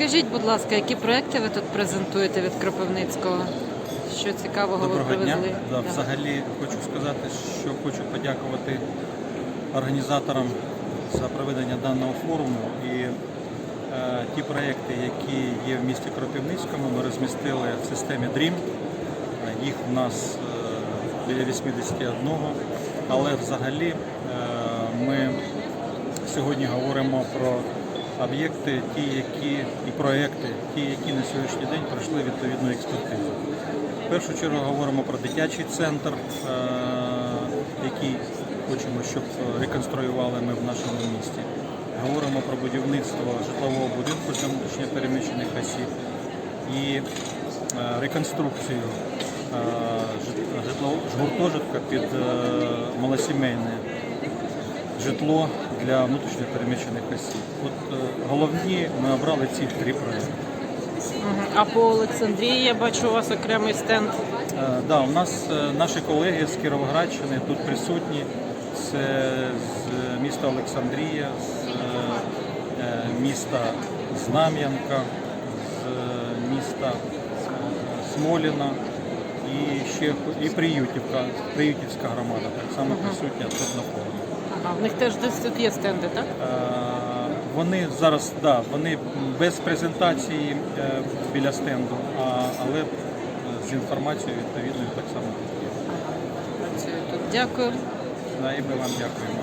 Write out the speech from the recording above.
Розкажіть, будь ласка, які проекти ви тут презентуєте від Кропивницького? Що цікавого ви Доброго дня. привезли? Да, Да. Взагалі хочу сказати, що хочу подякувати організаторам за проведення даного форуму. І е, ті проекти, які є в місті Кропивницькому, ми розмістили в системі DREAM. Їх у нас е, біля 81. Але взагалі е, ми сьогодні говоримо про об'єкти, ті, які і проекти, ті, які на сьогоднішній день пройшли відповідну експертизу. В першу чергу говоримо про дитячий центр, е, який хочемо, щоб реконструювали ми в нашому місті. Говоримо про будівництво житлового будинку для внутрішньо переміщених осіб і е, реконструкцію е, жит- житлового гуртожитка під малосімейне житло для внутрішньо переміщених осіб. От е, головні ми обрали ці три проекти. А по Олександрії я бачу у вас окремий стенд. Е, Да, у нас е, наші колеги з Кіровоградщини тут присутні. Це з міста Олександрія, з е, міста Знам'янка, з міста е, Смоліна і ще і Приютівка, Приютівська громада так само присутня тут на форумі. В них теж десь тут є стенди, так? Е, Вони зараз да, вони без презентації е, біля стенду, але е, з інформацією відповідною так само тут є. Тут. Дякую. Да, і ми вам дякуємо.